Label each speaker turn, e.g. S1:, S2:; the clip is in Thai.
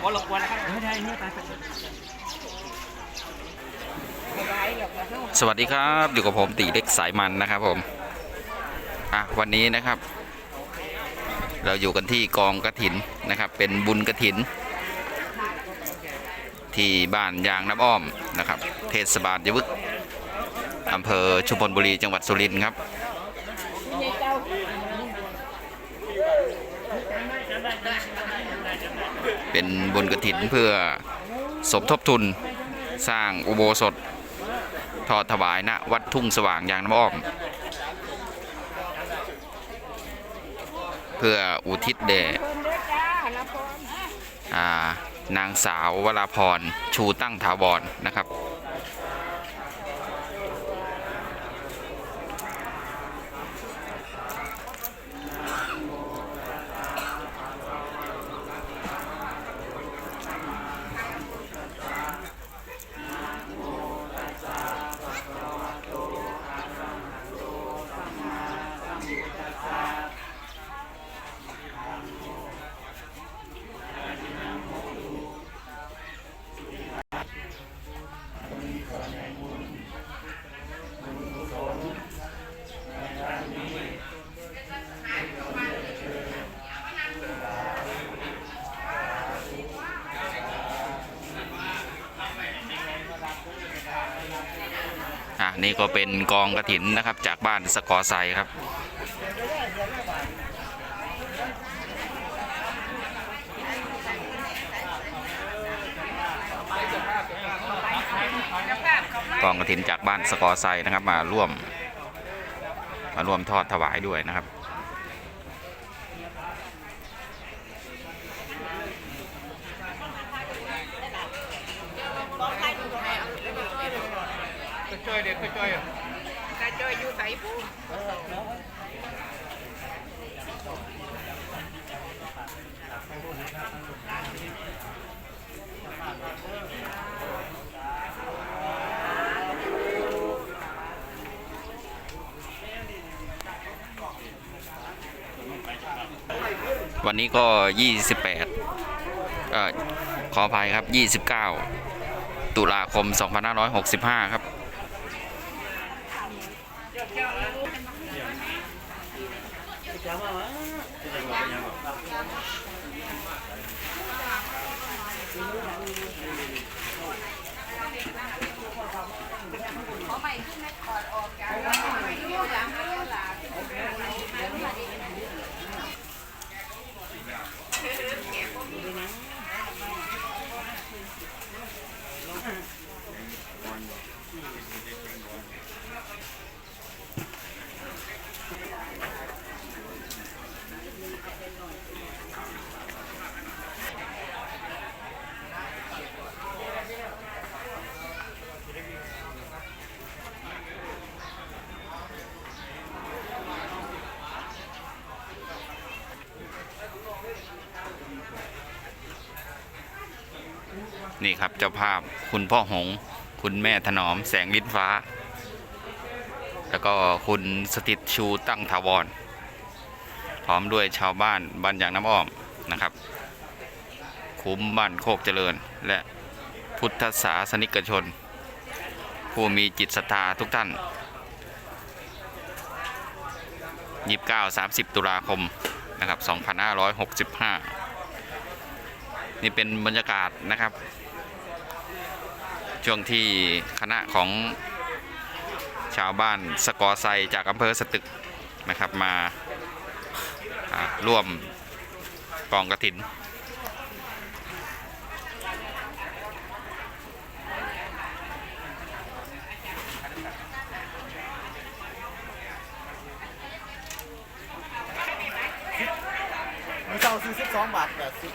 S1: ขอรกวนได้เนี่ยตา
S2: สวัสดีครับอยู่กับผมตีเล็กสายมันนะครับผมอะวันนี้นะครับ เราอยู่กันที่กองกระถินนะครับ เป็นบุญกระถิน ที่บ้านยางน้ำอ้อมนะครับ เทศบาลยะวึกอำเภอชุมพลบุรีจังหวัดสุรินทร์ครับ เป็นบุญกระถินเพื่อสมทบทุนสร้างอุโบสถทอดถวายณวัดทุ่งสว่างยางน้ำอ้อม เพื่ออุทิศแด่นางสาววราพรชูตั้งถาวรนะครับ นี่ก็เป็นกองกระถินนะครับจากบ้านสกอไซครับ กองกระถินจากบ้านสกอไซนะครับมาร่วม มาร่วมทอดถวายด้วยนะครับ
S3: ช่วยเด็กช่วย
S1: กระจอยอยู่ใส่ผู้
S2: วันนี้ก็ 28เอ่อขออภัยครับ 29 ตุลาคม 2565 ครับ
S1: ขอใหม่ขึ้นนะถอดออกจา
S2: นี่ครับเจ้าภาพคุณพ่อหง คุณแม่ถนอมแสงลิ้นฟ้า แล้วก็คุณสถิตชูตั้งถาวร พร้อมด้วยชาวบ้านบ้านอย่างน้ำอ้อมนะครับ คุ้มบ้านโคกเจริญ และพุทธศาสนิกชน ผู้มีจิตศรัทธาทุกท่าน29 30 ตุลาคมนะครับ 2565 นี่เป็นบรรยากาศนะครับ ช่วงที่คณะของชาวบ้านสกอไซจากอำเภอสตึกนะครับมาร่วมกองกระถิน
S3: มันเจ้าซื้อสิบสองบาทแปดสิบ